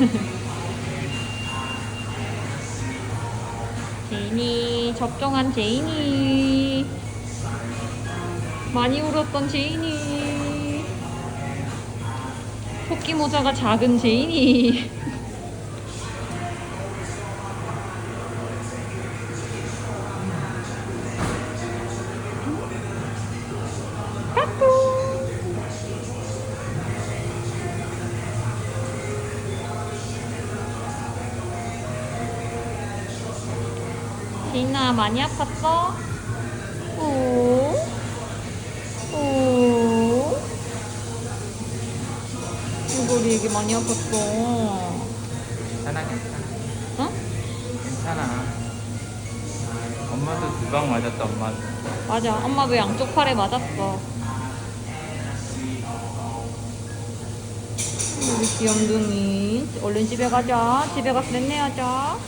제인이 접종한 제인이. 많이 울었던 제인이. 토끼 모자가 작은 제인이 제인아 많이 아팠어? 오? 오? 이거리 이게 많이 아팠어. 괜찮아 괜찮아 어? 괜찮아 엄마도 두 방 맞았다 엄마도 맞아. 엄마도 양쪽 팔에 맞았어. 우리 귀염둥이. 얼른 집에 가자. 집에 가서 넷내하자.